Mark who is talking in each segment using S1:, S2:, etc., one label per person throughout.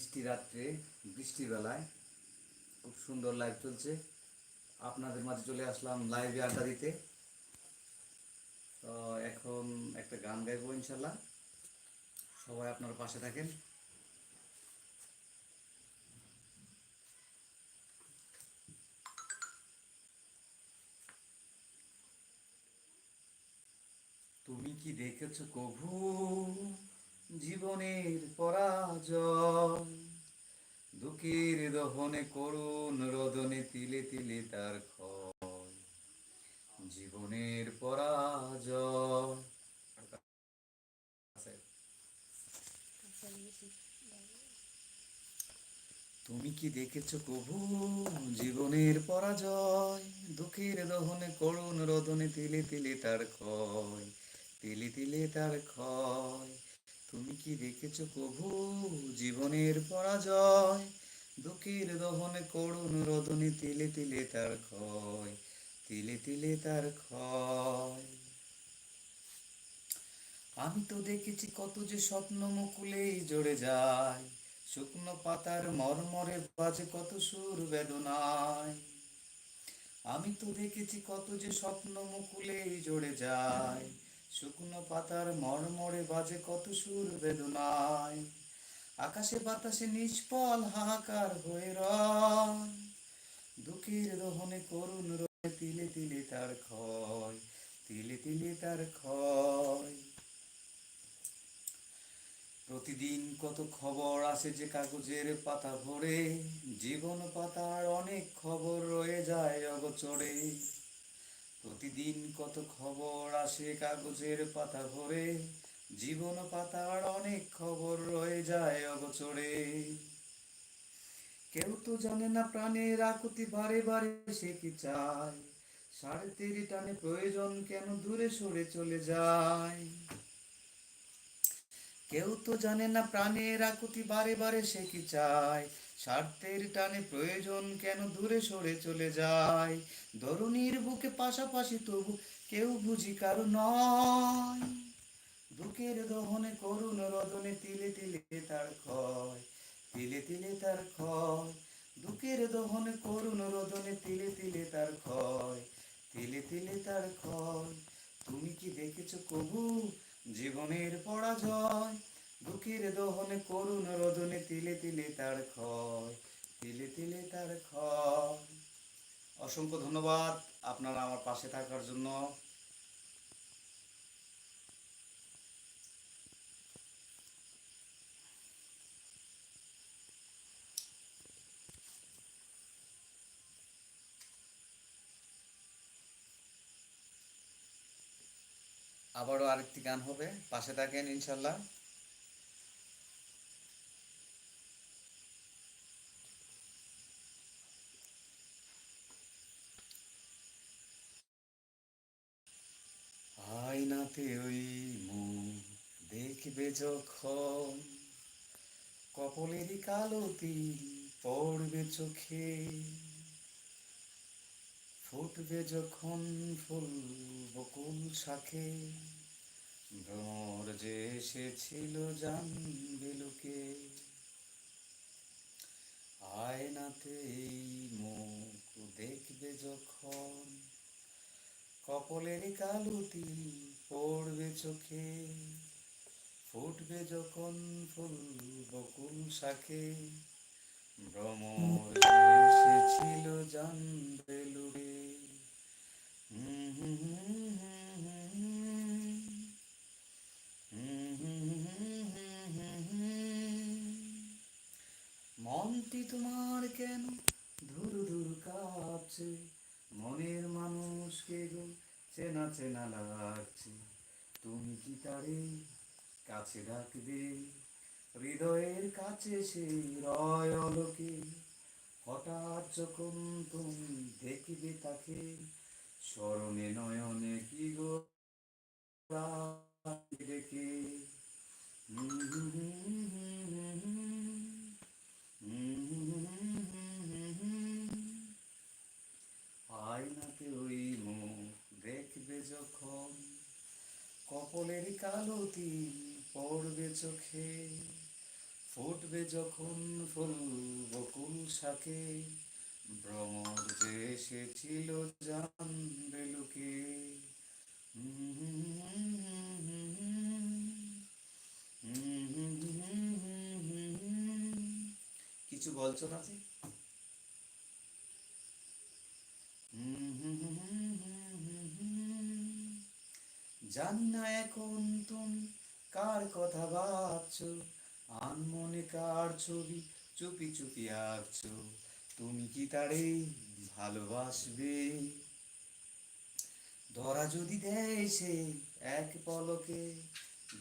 S1: মিষ্টি রাত্রে বৃষ্টির বেলায়। খুব সুন্দর লাইভ চলছে। আপনাদের মাঝে চলে আসলাম লাইভে আড্ডা দিতে। তো এখন একটা গান গাইবো ইনশাল্লাহ সবাই আপনার পাশে থাকেন। তুমি কি দেখেছ কভু? জীবনের পরাজয়। দুঃখের দহনে করুণ রদনে তিলে তিলে তার ক্ষয়। জীবনের পরাজয়। তুমি কি দেখেছ প্রভু? জীবনের পরাজয়। দুঃখের দহনে করুণ রদনে তিলে তিলে তার ক্ষয়। তিলে তিলে তার ক্ষয়। তুমি কি দেখেছ কভু জীবনের পরাজয়? দুঃখের দহনে করুণ রদনে তিলে তিলে তার ক্ষয়, তিলে তিলে তার ক্ষয়। আমি তো দেখেছি কত যে স্বপ্ন মুকুলেই জড়ে যায়, শুকনো পাতার মরমরে বাজে কত সুর বেদনায়। আমি তো দেখেছি কত যে স্বপ্ন মুকুলেই জড়ে যায় শুকনো পাতার মরমরে বাজে কত সুর বেদনায়। আকাশে বাতাসে নিষ্ফল হাহাকার হয়ে রয়। দুঃখের রোহনে করুণ রয়ে, তিলে তিলে তার ক্ষয়, তিলে তিলে তার ক্ষয়। প্রতিদিন কত খবর আসে যে কাগজের পাতা ভরে, জীবন পাতার অনেক খবর রয়ে যায় অগচরে। প্রতিদিন কত খবর আসে কাগজের পাতা ভরে, জীবন পাতার অনেক খবর রয়ে যায় অগচরে। কেউ তো জানে না প্রাণের আকুতি বারে বারে সে কি চায়, সাড়ে তেরি টানে প্রয়োজন কেন দূরে সরে চলে যায়। কেউ তো জানে না প্রাণের আকুতি বারে বারে সে কি চায় স্বার্থের টানে প্রয়োজন কেন দূরে সরে চলে যায়? ধরুনির বুকে পাশাপাশি তবু কেউ বুঝি কারও নয়। বুকের দহনে করুণ রদনে তিলে তিলে তার ক্ষয়, তিলে তিলে তার ক্ষয়। দুঃখের দহনে করুণ রদনে তিলে তিলে তার ক্ষয়, তিলে তিলে তার ক্ষয়। তুমি কি দেখেছ কবু? জীবনের পরাজয়। দুঃখের দহনে করুণ তিলে তার ক্ষয় তিলে তিলে তার ক্ষয় অসংখ্য ধন্যবাদ আপনারা আমার পাশে থাকার জন্য। আবারও আরেকটি গান হবে, পাশে থাকেন ইনশাল্লাহ। আয়নাতে ওই মুখ দেখবে যখন। কপলেরই কালো তিল পড়বে চোখে। ফুটবে যখন ফুল বকুল শাখে ভ্রমর যে এসেছিল জানবে লোকে। আয়নাতে এই মুখ দেখবে যখন। সকলেরই কালুতি পড়বে চোখে, ফুটবে যখন ফুল বকুল শাখে ভ্রমর এসেছিল জানবে লুড়ে মনটি তোমার কেন ধুর ধুর কাঁপছে? মনের মানুষকে গো চেনা চেনা লাগছে। তুমি কি তারে কাছে ডাকবে? হৃদয়ের কাছে সেই রয় অলোকে। হঠাৎ যখন তুমি দেখবে তাকে, স্মরণে নয়নে কি গো দেখে হুম হুম হুম হুম হুম আয়নাতে ওই মুখ দেখবে যখন কপলের কালো তিল পড়বে চোখে, ফুটবে যখন ফুল বকুল শাকে, ভ্রমর যে এসেছিল জানবে লোকে। কিছু বলছো না জানি না এখন তুমি কার কথা ভাবছ। আনমনে কার ছবি চুপি চুপি আঁকছো। তুমি কি তারে ভালোবাসবে? ধরা যদি দেয় সে এক পলকে,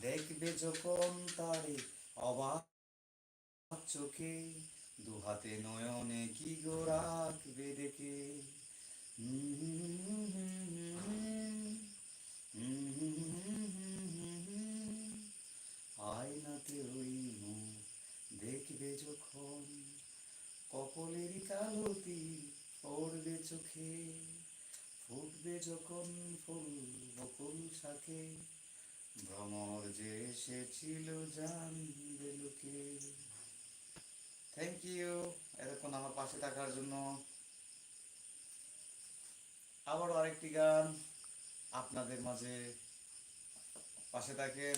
S1: দেখবে যখন তারে অবাক চোখে। দু হাতে নয়নে কি গো যখন ফুল বকুল থাকে ভ্রমর যে এসেছিল জানবে লোকে। থ্যাংক ইউ এতক্ষণ আমার পাশে থাকার জন্য আবারও আরেকটি গান আপনাদের মাঝে পাশে থাকেন।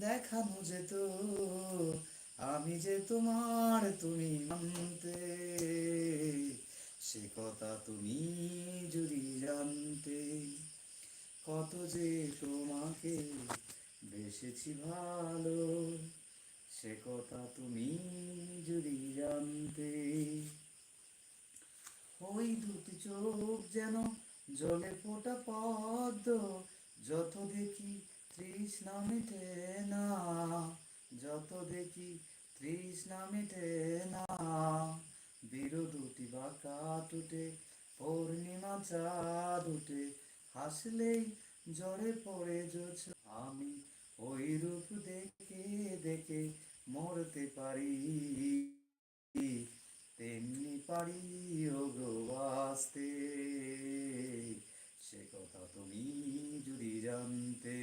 S1: দেখানো যেত আমি যে তোমার তুমি মানতে, সে কথা তুমি যদি জানতে। কত যে তোমাকে বেসেছি ভালো, সে কথা তুমি যদি জানতে। ওই দুটি চোখ যেন জলে ফোটা পদ্ম, যত দেখি তৃষ্ণা মিটে না, যত দেখি তৃষ্ণা মিটে না। বীর দুটি বাঁকা টুটে পূর্ণিমা চাঁদ উঠে, হাসলেই জ্বরে পড়ে যোছ আমি ওই রূপ দেখে দেখে মরতে পারি, তেমনি পারি ওগো বাঁচতে। সে কথা তুমি যদি জানতে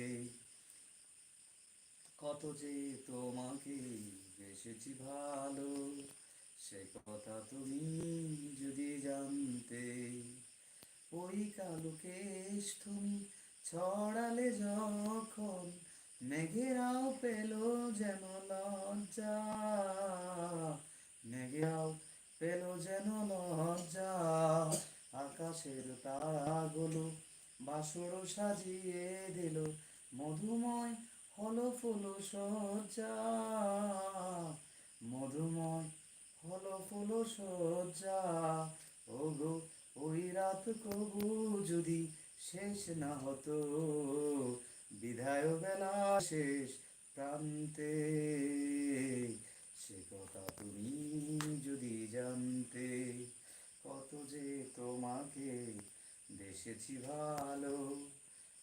S1: কত যে তোমাকে বেসেছি ভালো, সে কথা তুমি যদি জানতে। ওই কালো কেশ তুমি ছড়ালে যখন মেঘেরাও পেল যেন লজ্জা। মেঘেরাও পেল যেন লজ্জা। আকাশের তারাগুলো বাসর সাজিয়ে দিল, মধুময় হলো ফুল সজ্জা মধুময় হলো ফুল সজ্জা ওগো, ওই রাত কবু যদি শেষ না হতো, বিধায় বেলা শেষ প্রান্তে। সে কথা তুমি যদি জানতে, কত যে তোমাকে বেসেছি ভালো।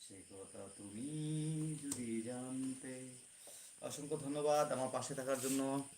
S1: সে কথা তুমি যদি জানতে। অসংখ্য ধন্যবাদ আমার পাশে থাকার জন্য।